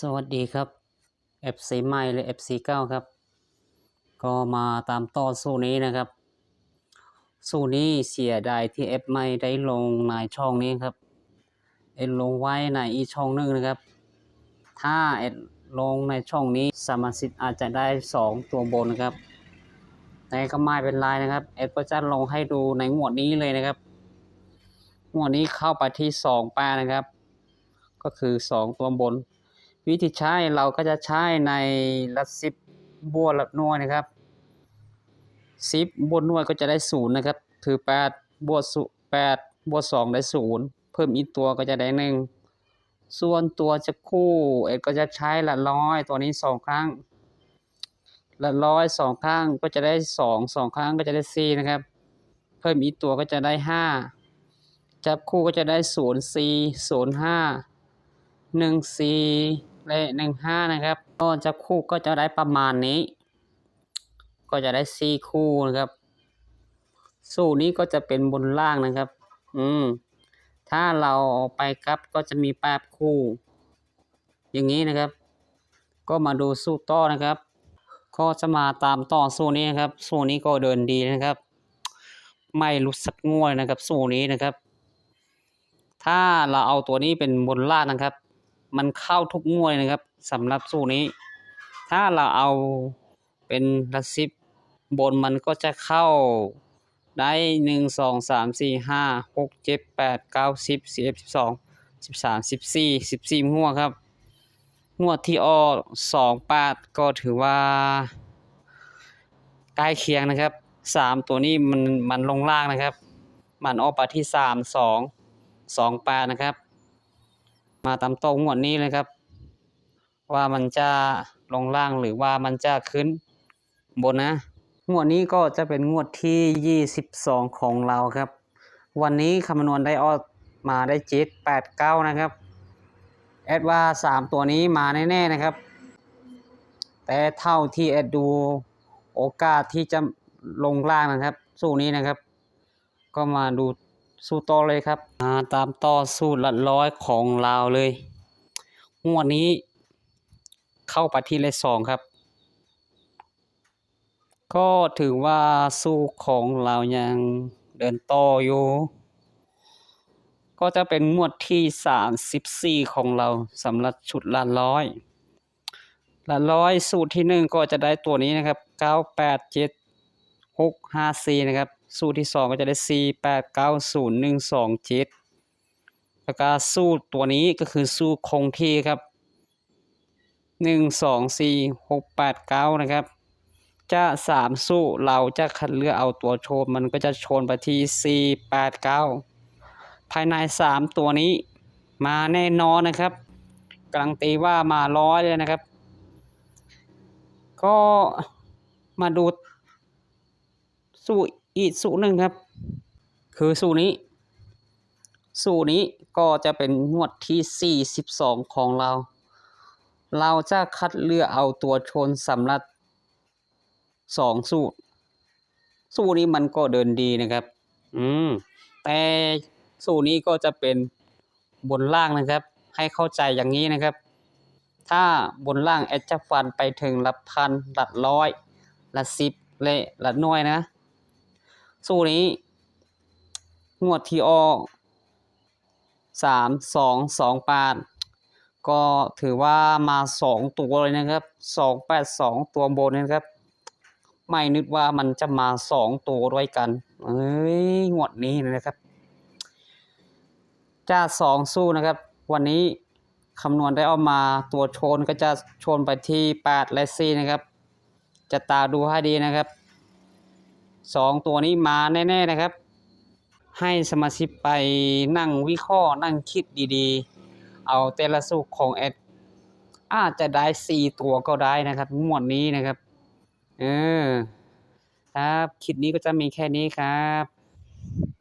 สวัสดีครับ FC ใหม่หรือ FC เก้าครับ ก็มาตามต่อสู้นี้นะครับ สู้นี้เสียดายที่ F ไม่ได้ลงในช่องนี้ครับเอ็ดลงไว้ในอีช่องหนึงนะครับ ถ้าเอ็ดลงในช่องนี้สมาชิกอาจจะได้ 2 ตัวบนนะครับแต่ก็ไม่เป็นไรนะครับเอ็ดก็จะลงให้ดูในงวดนี้เลยนะครับงวดนี้เข้าไปที่2ป้านะครับ ก็คือ 2 ตัวบน วิธีใช้เราก็จะใช้ในละสิบบัวละหน่วยนะครับสิบบวหน่วยก็จะได้ศูนย์นะครับ ถือแปดบวสุแปดบวกสองได้ศูนย์เพิ่มอีกตัวก็จะได้หนึ่งส่วนตัวจะคู่เอ็ดก็จะใช้ละร้อยตัวนี้สองครั้งละร้อยสองครั้งก็จะได้สองสองครั้งก็จะได้สี่นะครับ เพิ่มอีกตัวก็จะได้ห้าจับคู่ก็จะได้ศูนย์สี่ศูนย์ห้าหนึ่งสี่ และหนึ่งห้านะครับ ก็จับคู่ก็จะได้ประมาณนี้ ก็จะได้สี่คู่นะครับ สูตรนี้ก็จะเป็นบนล่างนะครับ อืม ถ้าเราเอาไปครับก็จะมีแปดคู่ อย่างนี้นะครับ ก็มาดูสูตรต่อนะครับ ก็จะมาตามต่อสูตรนี้นะครับ สูตรนี้ก็เดินดีนะครับ ไม่รู้สักง่วยนะครับ สูตรนี้นะครับ ถ้าเราเอาตัวนี้เป็นบนล่างนะครับ มันเข้าทุกงวดเลยนะครับสำหรับสูตรนี้ ถ้าเราเอาเป็นระสิบบนมันก็จะเข้าได้หนึ่งสองสามสี่ห้าหกเจ็ดแปดเก้าสิบสิบเอ็ดสิบสองสิบสามสิบสี่สิบสี่งวดครับงวดที่ออสองแปดก็ถือว่าใกล้เคียงนะครับสามตัวนี้มันมันลงล่างนะครับ มันออกไปที่สามสองสองแปดนะครับ มาตามตรงงวดนี้เลยครับ ว่ามันจะลงล่างหรือว่ามันจะขึ้นบนนะ งวดนี้ก็จะเป็นงวดที่ 22 ของเราครับ วันนี้คำนวณได้ออกมาได้เจ็ดแปดเก้านะครับแอดว่า 3 ตัวนี้มาแน่ๆนะครับ แต่เท่าที่แอดดูโอกาสที่จะลงล่างนะครับ สู้นี้นะครับ ก็มาดู สู้ต่อเลยครับมาตามต่อสูตรละร้อยของเราเลย งวดนี้ เข้าไปที่เลขสองครับ ก็ถือว่าสู้ของเรายังเดินต่ออยู่ ก็จะเป็นงวดที่สามสิบสี่ของเราสำหรับชุดละร้อยละร้อยสูตรที่หนึ่งก็จะได้ตัวนี้นะครับเก้าแปดเจ็ดหกห้าสี่นะครับ สูตรที่สองก็จะได้สี่แปดเก้าศูนย์หนึ่งสองจ็ดแล้วก็สูตรตัวนี้ก็คือสูตรคงที่ครับหนึ่งสองสี่หกแปดเก้านะครับ จะสามสู้เราจะคัดเลือกเอาตัวโชนมันก็จะโชนไปที่สี่แปดเก้าภายในสามตัวนี้มาแน่นอนนะครับกำลังตีว่ามาร้อยเลยนะครับ ก็มาดู สูอีกสูหนึ่งครับ คือสูนี้ สูนี้ก็จะเป็นงวดที่ 42 ของเรา เราจะคัดเลือกเอาตัวชนสำหรับสองสูตร สูตรนี้มันก็เดินดีนะครับ อืม แต่สูตรนี้ก็จะเป็นบนล่างนะครับ ให้เข้าใจอย่างนี้นะครับ ถ้าบนล่างแอดจะฟันไปถึงหลักพันหลักร้อยหลักสิบและหลักน่วยนะ สู้นี้ งวดที่ออกสามสองสองแปดก็ถือว่ามาสองตัวเลยนะครับสองแปดสองตัวบนนะครับ ไม่นึกว่ามันจะมาสองตัวด้วยกันเอ้ยงวดนี้นะครับจ้าสองสู้นะครับ วันนี้คำนวณได้ออกมาตัวโชนก็จะโชนไปที่แปดและสี่นะครับ จะตาดูให้ดีนะครับ สองตัวนี้มาแน่ ๆ นะครับ ให้สมาชิกไปนั่งวิเคราะห์นั่งคิดดีๆ เอาแต่ละสูตรของแอดอาจจะได้สี่ตัวก็ได้นะครับงวดนี้นะครับ เออ ครับคลิปนี้ก็จะมีแค่นี้ครับ